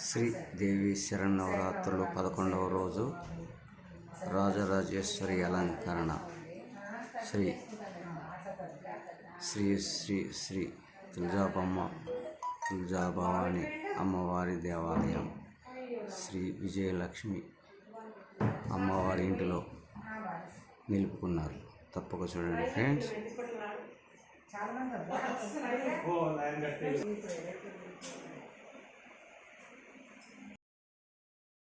శ్రీ దేవి శరన్నవరాత్రులు పదకొండవ రోజు రాజరాజేశ్వరి అలంకరణ. శ్రీ శ్రీ శ్రీ శ్రీ తులజాబమ్మ తులజాభవాని అమ్మవారి దేవాలయం. శ్రీ విజయలక్ష్మి అమ్మవారి ఇంటిలో నిలుపుకున్నారు. తప్పక చూడండి ఫ్రెండ్స్.